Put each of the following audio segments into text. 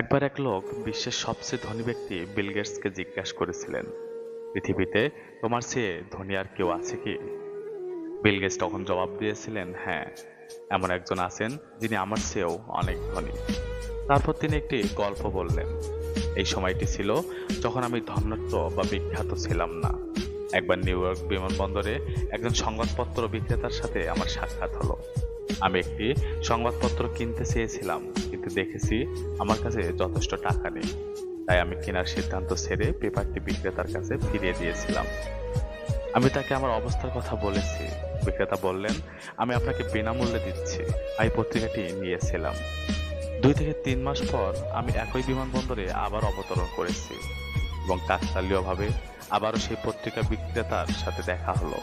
একবার এক লোক বিশ্বের সবচেয়ে ধনী ব্যক্তি বিল গেটসকে জিজ্ঞাসা করেছিলেন, পৃথিবীতে তোমার চেয়ে ধনী আর কেউ আছে কি? বিল গেটস তখন জবাব দিয়েছিলেন হ্যাঁ এমন একজন আছেন যিনি আমার চেয়েও অনেক ধনী। তারপর তিনি একটি গল্প বললেন। এই সময়টি ছিল যখন আমি ধন্যত্ব বা বিখ্যাত ছিলাম না। একবার নিউ ইয়র্ক বিমানবন্দরে একজন সংবাদপত্র বিক্রেতার সাথে আমার সাক্ষাৎ হলো। আমি একটি সংবাদপত্র কিনতে চেয়েছিলাম, কিন্তু দেখেছি আমার কাছে যথেষ্ট টাকা নেই। তাই আমি কেনার সিদ্ধান্ত ছেড়ে পেপারটি বিক্রেতার কাছে ফিরিয়ে দিয়েছিলাম। আমি তাকে আমার অবস্থার কথা বলেছি। বিক্রেতা বললেন, আমি আপনাকে বিনামূল্যে দিচ্ছি। আমি পত্রিকাটি নিয়েছিলাম। দুই থেকে তিন মাস পর আমি একই বিমানবন্দরে আবার অবতরণ করেছি এবং কাকতালীয়ভাবে আবারও সেই পত্রিকা বিক্রেতার সাথে দেখা হলো।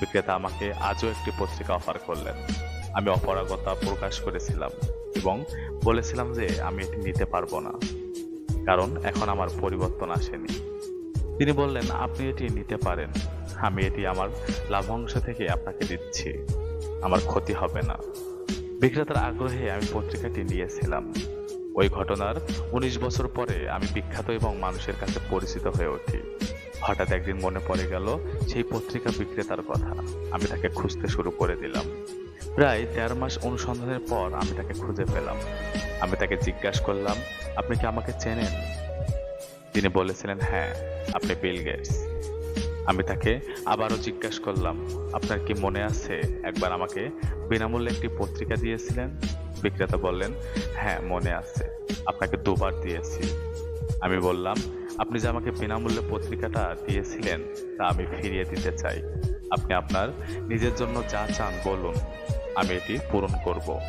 বিক্রেতা আমাকে আজও একটি পত্রিকা অফার করলেন। আমি অপারগতা প্রকাশ করেছিলাম এবং বলেছিলাম যে আমি এটি নিতে পারব না, কারণ এখন আমার পরিবর্তন আসেনি। তিনি বললেন, আপনি এটি নিতে পারেন। আমি এটি আমার লাভাংশ থেকে আপনাকে দিচ্ছি। আমার ক্ষতি হবে না। বিক্রেতার আগ্রহে আমি পত্রিকাটি নিয়েছিলাম। ওই ঘটনার উনিশ বছর পরে আমি বিখ্যাত এবং মানুষের কাছে পরিচিত হয়ে উঠি। হঠাৎ একদিন মনে পড়ে গেল সেই পত্রিকা বিক্রেতার কথা। আমি তাকে খুঁজতে শুরু করে দিলাম। প্রায় দেড় মাস অনুসন্ধানের পর আমি তাকে খুঁজে পেলাম। আমি তাকে জিজ্ঞাসা করলাম, আপনি কি আমাকে চেনেন? তিনি বলেছিলেন হ্যাঁ আপনি বিল গেটস। আমি তাকে আবারও জিজ্ঞাসা করলাম, আপনার কি মনে আছে একবার আমাকে বিনামূল্যে একটি পত্রিকা দিয়েছিলেন? বিক্রেতা বললেন হ্যাঁ মনে আছে। আপনাকে দুবার দিয়েছি। আমি বললাম আপনি যে আমাকে বিনামূল্যে পত্রিকাটা দিয়েছিলেন, তা আমি ফিরিয়ে দিতে চাই। আপনি আপনার নিজের জন্য যা চান বলুন, আমি এটি পূরণ করব।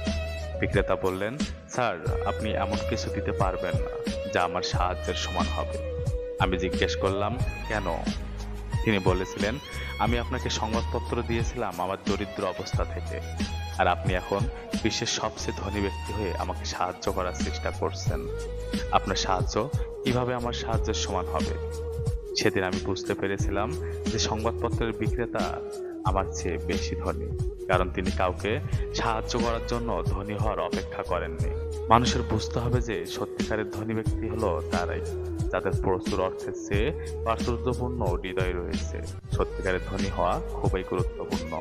বিক্রেতা বললেন, স্যার, আপনি এমন কিছু দিতে পারবেন না, যা আমার সাহায্যের সমান হবে। আমি জিজ্ঞেস করলাম, কেন? তিনি বলেছিলেন, আমি আপনাকে সংবাদপত্র দিয়েছিলাম আমার দরিদ্র অবস্থা থেকে, আর আপনি এখন বিশ্বের সবচেয়ে ধনী ব্যক্তি হয়ে আমাকে সাহায্য করার চেষ্টা করছেন। আপনার সাহায্য কীভাবে আমার সাহায্যের সমান হবে? সেদিন আমি বুঝতে পেরেছিলাম যে সংবাদপত্রের বিক্রেতা আমার চেয়ে বেশি ধনী, কারণ তিনি কাউকে সাহায্য করার জন্য ধনী হওয়ার অপেক্ষা করেননি। মানুষের বুঝতে হবে যে সত্যিকারের ধনী ব্যক্তি হলো তারাই, যাদের প্রচুর অর্থের চেয়ে প্রাচুর্যপূর্ণ হৃদয় রয়েছে। সত্যিকারের ধনী হওয়া খুবই গুরুত্বপূর্ণ।